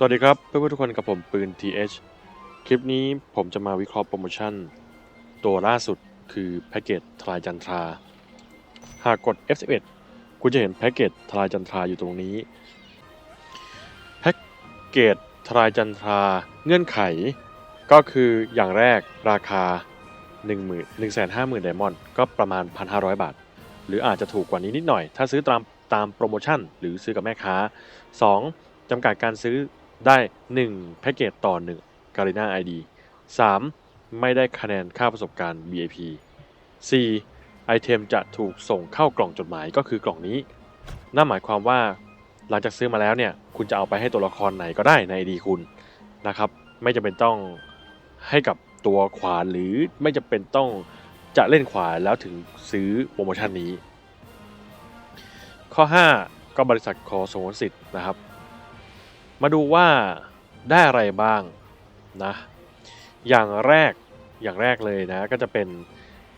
สวัสดีครับเพื่อนๆทุกคนกับผมปืน TH คลิปนี้ผมจะมาวิเคราะห์โปรโมชั่น ตัวล่าสุดคือแพ็กเกจทลายจันทรา หากกด F11 คุณจะเห็นแพ็กเกจทลายจันทราอยู่ตรงนี้ แพ็กเกจทลายจันทราเงื่อนไข ก็คืออย่างแรกราคา 1 0 0 0 0 1 5 0 0 0 0ไดมอนด์ก็ประมาณ 1,500 บาท หรืออาจจะถูกกว่านี้นิดหน่อย ถ้าซื้อตามตามโปรโมชั่น หรือซื้อกับแม่ค้า 2. จำกัดการซื้อ ได้ 1 แพ็กเกจต่อ 1 g a r i n a ID 3. ไม่ได้คะแนนค่าประสบการณ์ VIP 4. ไอเทมจะถูกส่งเข้ากล่องจดหมายก็คือกล่องนี้ นั่นหมายความว่าหลังจากซื้อมาแล้วเนี่ย คุณจะเอาไปให้ตัวละครไหนก็ได้ใน ID คุณนะครับ ไม่จำเป็นต้องให้กับตัวขวานหรือไม่จำเป็นต้องจะเล่นขวานแล้วถึงซื้อโปรโมชั่นนี้ ข้อ 5 ก็บริษัทขอสงวนสิทธิ์นะครับ มาดูว่าได้อะไรบ้างนะ อย่างแรกอย่างแรกเลยนะ ก็จะเป็น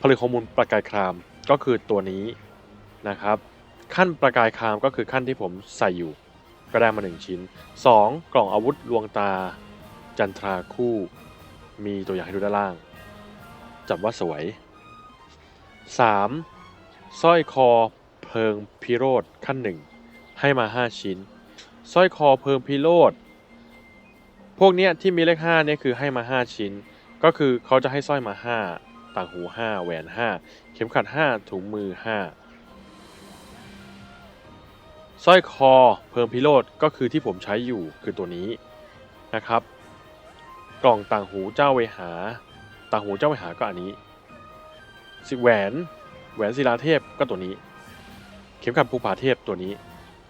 ผลิตข้อมูลประกายครามก็คือตัวนี้นะครับ ขั้นประกายครามก็คือขั้นที่ผมใส่อยู่ก็ได้มา1ชิ้น 2. กล่องอาวุธลวงตาจันทราคู่ มีตัวอย่างให้ดูด้านล่าง จับว่าสวย 3. สร้อยคอเพลิงพิโรธขั้นหนึ่งให้มา 5 ชิ้น สร้อยคอเพลิงพิโรธพวกเนี้ยที่มีเลข5เนี่ยคือให้มา 5 ชิ้น ก็คือเขาจะให้สร้อยมา 5 ต่างหู 5 แหวน 5 เข็มขัด 5 ถุงมือ 5 สร้อยคอเพลิงพิโรธก็คือที่ผมใช้อยู่คือตัวนี้นะครับ กล่องต่างหูเจ้าเวหา ต่างหูเจ้าเวหาก็อันนี้ สิแหวน แหวนศิลาเทพก็ตัวนี้ เข็มขัดภูผาเทพตัวนี้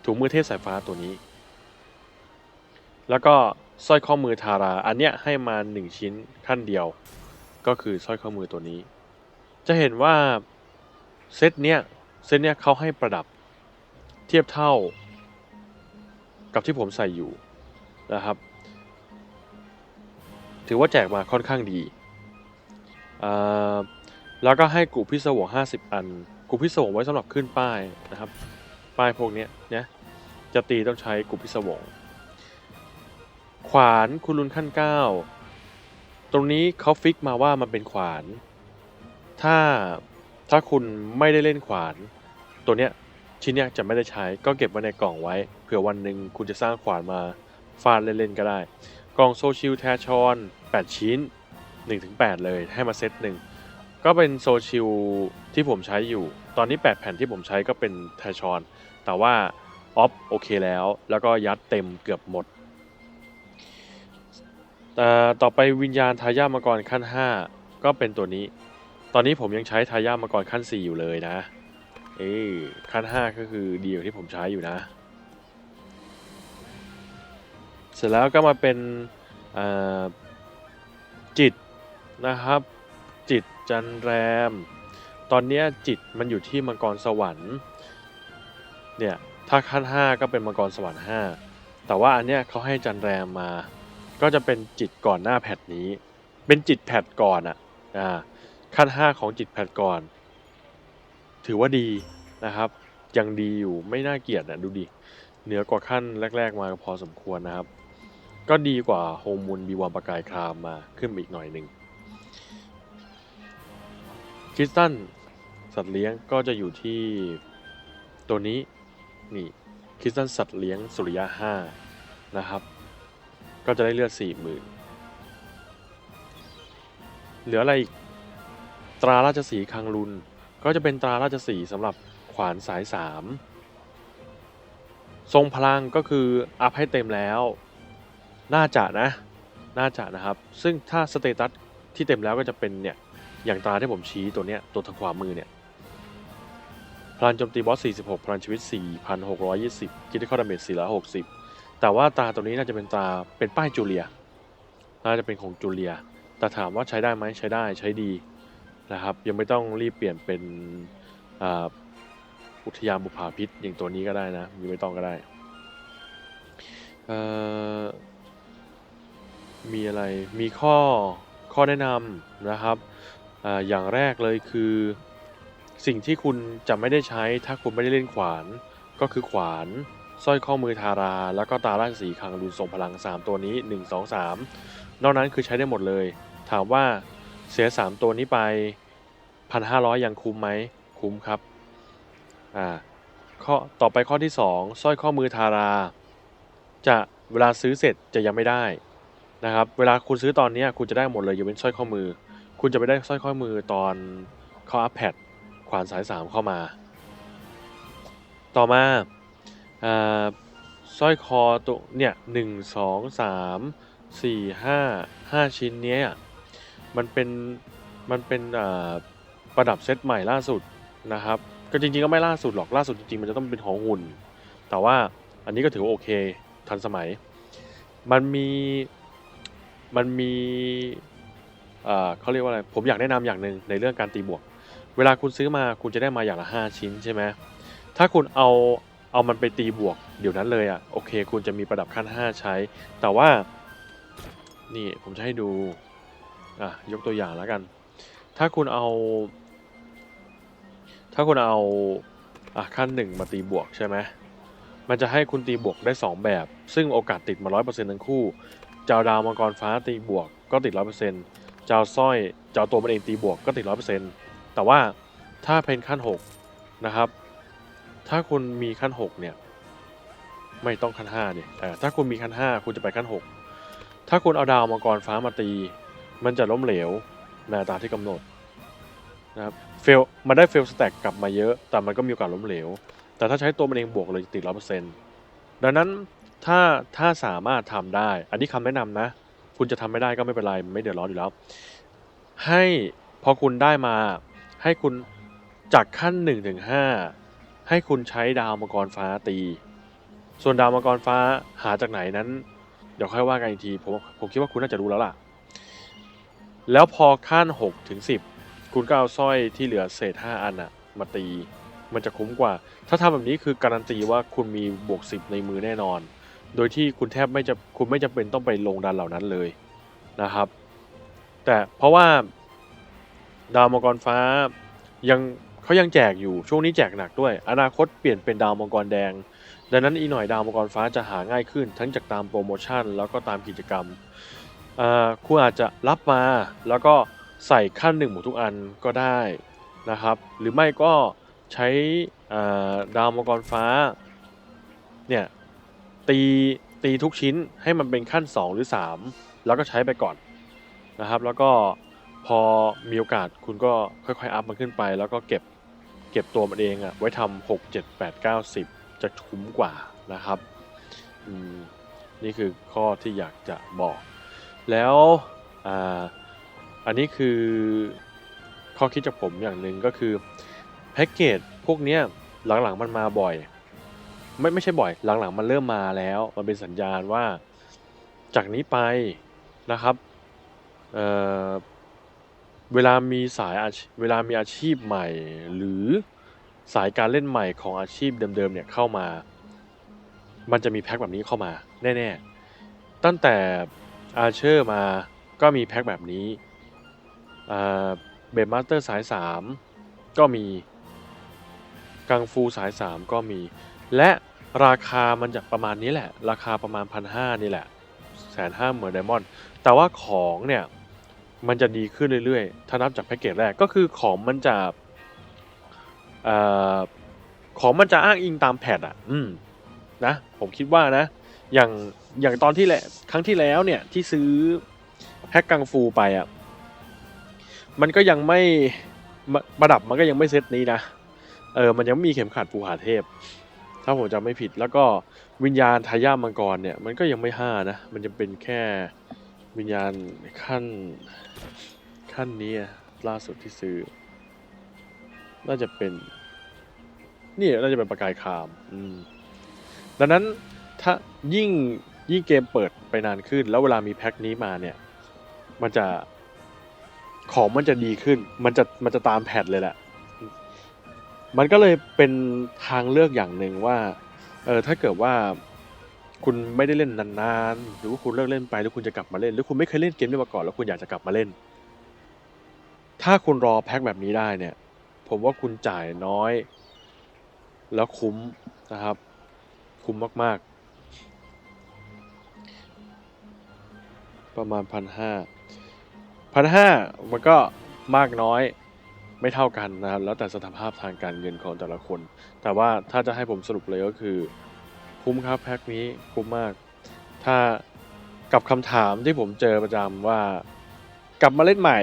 ถุงมือเทพสายฟ้าตัวนี้ แล้วก็สร้อยข้อมือทารา อันเนี้ยให้มา 1 ชิ้นขั้นเดียว ก็คือสร้อยข้อมือตัวนี้ จะเห็นว่าเซตเนี้ยเซตเนี้ยเขาให้ประดับเทียบเท่า กับที่ผมใส่อยู่นะครับ ถือว่าแจกมาค่อนข้างดีอ่าแล้วก็ให้กูพิศวง50 อันกูพิศวงไว้สำหรับขึ้นป้ายนะครับ ป้ายพวกเนี้ยเนี่ยจะตีต้องใช้กูพิศวง ขวานคุณลุนขั้น 9 ตรงนี้เขาฟิกมาว่ามันเป็นขวาน ถ้าถ้าคุณไม่ได้เล่นขวาน ตัวเนี้ยชิ้นเนี้ยจะไม่ได้ใช้ก็เก็บไว้ในกล่องไว้ เผื่อวันหนึ่งคุณจะสร้างขวานมาฟาดเล่นๆก็ได้ กล่องโซชิลแทชอน 8 ชิ้น 1-8 เลยให้มาเซตหนึ่งก็เป็นโซชิลที่ผมใช้อยู่ ตอนนี้ 8 แผ่นที่ผมใช้ก็เป็นแทชอน แต่ว่าออฟโอเคแล้ว แล้วก็ยัดเต็มเกือบหมด แต่ต่อไปวิญญาณทายาทมังกรขั้น 5 ก็เป็นตัวนี้ ตอนนี้ผมยังใช้ทายาทมังกรขั้น 4 อยู่เลยนะ เอ้ยขั้น 5 ก็คือดีกว่าที่ผมใช้อยู่นะ เสร็จแล้วก็มาเป็นจิตนะครับ จิตจันแรม ตอนนี้จิตมันอยู่ที่มังกรสวรรค์เนี่ยถ้าขั้น 5 ก็เป็นมังกรสวรรค์ 5 แต่ว่าอันเนี้ยเขาให้จันแรมมา ก็จะเป็นจิตก่อนหน้าแพทนี้ เป็นจิตแพทก่อนอะอ่าขั้น 5 ของจิตแพทก่อน ถือว่าดีนะครับ ยังดีอยู่ไม่น่าเกลียดนะดูดิเหนือกว่าขั้นแรก ๆ มาพอสมควรนะครับ ก็ดีกว่าโฮมูลบีวาประกายครามมาขึ้นอีกหน่อยหนึ่งคริสตันสัตว์เลี้ยงก็จะอยู่ที่ตัวนี้นี่คริสตันสัตว์เลี้ยงสุริยะห้านะครับ ก็จะได้เลือดสี่หมื่นเหลืออะไรอีก ตราราชสีคังลุน ก็จะเป็นตราราชสีสำหรับขวานสายสามทรงพลังก็คือ อัพให้เต็มแล้ว น่าจะนะ น่าจะนะครับ ซึ่งถ้าสเตตัสที่เต็มแล้วก็จะเป็นเนี่ย อย่างตราที่ผมชี้ตัวเนี้ย ตัวทางขวามือเนี่ย พลังโจมตีบอส 46 พลังชีวิต 4,620คิดที่ข้อดาเมจ460 แต่ว่าตราตัวนี้น่าจะเป็นตราเป็นป้ายจูเลีย น่าจะเป็นของจูเลีย แต่ถามว่าใช้ได้ไหมใช้ได้ใช้ดีนะครับ ยังไม่ต้องรีบเปลี่ยนเป็นอ,อุทยานบุพาพิษอย่างตัวนี้ก็ได้นะยังไม่ต้องก็ได้ มีอะไรมีข้อข้อแนะนำนะครับออย่างแรกเลยคือสิ่งที่คุณจะไม่ได้ใช้ถ้าคุณไม่ได้เล่นขวานก็คือขวาน สร้อยข้อมือทารา แล้วก็ตาล่างสีคังรุนทรงพลัง 3 ตัวนี้ 1 2 3 นอกนั้นคือใช้ได้หมดเลย ถามว่าเสีย 3 ตัวนี้ไป 1,500 ยังคุ้มไหม คุ้มครับอ่าข้อต่อไปข้อที่ 2สร้อยข้อมือทารา จะเวลาซื้อเสร็จจะยังไม่ได้นะครับเวลาคุณซื้อตอนนี้คุณจะได้หมดเลยยกเว้นสร้อยข้อมือ คุณจะไปได้สร้อยข้อมือตอนเขาอัพแพดขวานสายสามเข้ามา ต่อมา สร้อยคอตัวเนี่ยหนึ่งสองสามสี่ห้าห้าชิ้นเนี้ยมันเป็นมันเป็นประดับเซตใหม่ล่าสุดนะครับ ก็จริงๆก็ไม่ล่าสุดหรอกล่าสุดจริงๆมันจะต้องเป็นของหุ่น แต่ว่าอันนี้ก็ถือโอเคทันสมัย มันมีมันมีเขาเรียกว่าอะไรผมอยากแนะนำอย่างหนึ่งในเรื่องการตีบวก เวลาคุณซื้อมาคุณจะได้มาอย่างละ 5 ชิ้นใช่ไหมถ้าคุณเอา เอามันไปตีบวกเดี๋ยวนั้นเลยอะ่ะโอเค คุณจะมีประดับขั้น 5 ใช้ แต่ว่า นี่ผมจะให้ดูอะยกตัวอย่างแล้วกัน ถ้าคุณเอา ถ้าคุณเอาอะขั้นหนึ่งมาตีบวกใช่ไหมมันจะให้คุณตีบวกได้ 2 แบบ ซึ่งโอกาสติดมา 100%ทั้งคู่เจ้าดาวมังกรฟ้าตีบวกก็ติด100%เจ้าสร้อยเจ้าตัวมันเองตีบวกก็ติด100%แต่ว่าถ้าเป็นขั้น6นะครับ ถ้าคุณมีขั้น6เนี่ย ไม่ต้องขั้น5เนี่ยแต่ถ้าคุณมีขั้น5คุณจะไปขั้น6ถ้าคุณเอาดาวมังกรฟ้ามาตี มันจะล้มเหลวในอัตราที่กำหนดนะครับเฟลมันได้เฟลสแต็กกลับมาเยอะ แต่มันก็มีโอกาสล้มเหลว แต่ถ้าใช้ตัวมันเองบวกเลยติดร้อยเปอร์เซ็นต์ดังนั้นถ้าถ้าสามารถทำได้ อันนี้คำแนะนำนะ คุณจะทำไม่ได้ก็ไม่เป็นไรไม่เดือดร้อนอยู่แล้ว ให้พอคุณได้มาให้คุณจากขั้น1นถึงห ให้คุณใช้ดาวมังกรฟ้าตี ส่วนดาวมังกรฟ้าหาจากไหนนั้น เดี๋ยวค่อยว่ากันอีกทีผมผมคิดว่าคุณน่าจะรู้แล้วล่ะ แล้วพอขั้น6ถึง10 คุณก็เอาสร้อยที่เหลือเศษ 5 อันอะมาตี มันจะคุ้มกว่า ถ้าทำแบบนี้คือการันตีว่าคุณมีบวก 10 ในมือแน่นอน โดยที่คุณแทบไม่จะคุณไม่จำเป็นต้องไปลงดันเหล่านั้นเลยนะครับ แต่เพราะว่าดาวมังกรฟ้ายัง เขายังแจกอยู่ช่วงนี้แจกหนักด้วย อนาคตเปลี่ยนเป็นดาวมังกรแดง ดังนั้นอีกหน่อยดาวมังกรฟ้าจะหาง่ายขึ้น ทั้งจากตามโปรโมชั่น แล้วก็ตามกิจกรรมคุณอาจจะรับมาแล้วก็ใส่ขั้นหนึ่งหมดทุกอันก็ได้นะครับ หรือไม่ก็ใช้ดาวมังกรฟ้าเนี่ยตีตีทุกชิ้นให้มันเป็นขั้น 2 หรือ 3 แล้วก็ใช้ไปก่อนนะครับ แล้วก็พอมีโอกาสคุณก็ค่อยๆ อัพมันขึ้นไป แล้วก็เก็บ เก็บตัวมันเองอะไว้ทำหกเจ็ดแปดเก้าสิบจะคุ้มกว่านะครับนี่คือข้อที่อยากจะบอก แล้วอ,อันนี้คือข้อคิดจากผมอย่างหนึ่งก็คือแพ็กเกจพวกเนี้ยหลังๆมันมาบ่อย ไม่ไม่ใช่บ่อย หลังๆมันเริ่มมาแล้ว มันเป็นสัญญาณว่าจากนี้ไปนะครับ เวลามีสายอาชเวลามีอาชีพใหม่ หรือสายการเล่นใหม่ของอาชีพเดิมๆเนี่ยเข้ามา มันจะมีแพ็คแบบนี้เข้ามาแน่ๆ ตั้งแต่อาเชอร์มาก็มีแพ็คแบบนี้เบดมาสเตอร์สาย 3 ก็มี กังฟูสาย 3 ก็มี และราคามันจะประมาณนี้แหละ ราคาประมาณพันห้านี่แหละแสนห้าเหมือนไดมอนด์แต่ว่าของเนี่ย มันจะดีขึ้นเรื่อยๆ ถ้านับจากแพ็กเกจแรกก็คือของมันจะเอ่อของมันจะอ้างอิงตามแพทอะ อืม นะ ผมคิดว่านะ อย่าง อย่างตอนที่แหละ ครั้งที่แล้วเนี่ย ที่ซื้อแพ็กกังฟูไปอะ มันก็ยังไม่ ประดับมันก็ยังไม่เซตนี้นะ เออ มันยังมีเข็มขัดภูหาเทพ ถ้าผมจำไม่ผิด แล้วก็วิญญาณทายาทมังกรเนี่ย มันก็ยังไม่ห้านะ มันจะเป็นแค่ วิญญาณขั้นขั้นนี้ล่าสุดที่ซื้อ น่าจะเป็น นี่น่าจะเป็นประกายคามอืมดังนั้นถ้ายิ่งยิ่งเกมเปิดไปนานขึ้น แล้วเวลามีแพ็คนี้มาเนี่ย มันจะของมันจะดีขึ้น มันจะมันจะตามแพทเลยแหละ มันก็เลยเป็นทางเลือกอย่างหนึ่งว่า เออถ้าเกิดว่า คุณไม่ได้เล่นนานๆ หรือว่าคุณเลิกเล่นไปแล้วคุณจะกลับมาเล่น หรือคุณไม่เคยเล่นเกมนี้มาก่อนแล้วคุณอยากจะกลับมาเล่น ถ้าคุณรอแพ็คแบบนี้ได้เนี่ย ผมว่าคุณจ่ายน้อย แล้วคุ้มนะครับ คุ้มคุ้มมากๆ ประมาณพันห้าพันห้ามันก็มากน้อยไม่เท่ากันนะครับ แล้วแต่สถานภาพทางการเงินของแต่ละคน แต่ว่าถ้าจะให้ผมสรุปเลยก็คือ คุ้มครับแพ็คนี้คุ้มมาก ถ้ากับคำถามที่ผมเจอประจำว่า กลับมาเล่นใหม่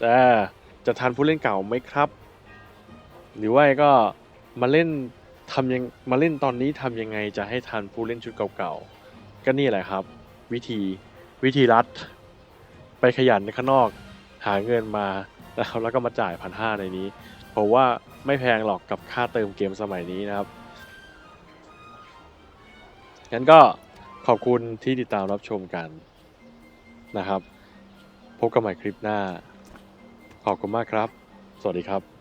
แต่จะทันผู้เล่นเก่าไหมครับ หรือว่าก็มาเล่นทำยังมาเล่นตอนนี้ทำยังไงจะให้ทันผู้เล่นชุดเก่าๆก็นี่แหละครับ วิธีวิธีรัด ไปขยันข้างนอก หาเงินมาแล้วแล้วก็มาจ่ายพันห้าในนี้ผมว่าไม่แพงหรอกกับค่าเติมเกมสมัยนี้นะครับ งั้นก็ขอบคุณที่ติดตามรับชมกันนะครับ พบกันใหม่คลิปหน้า ขอบคุณมากครับ สวัสดีครับ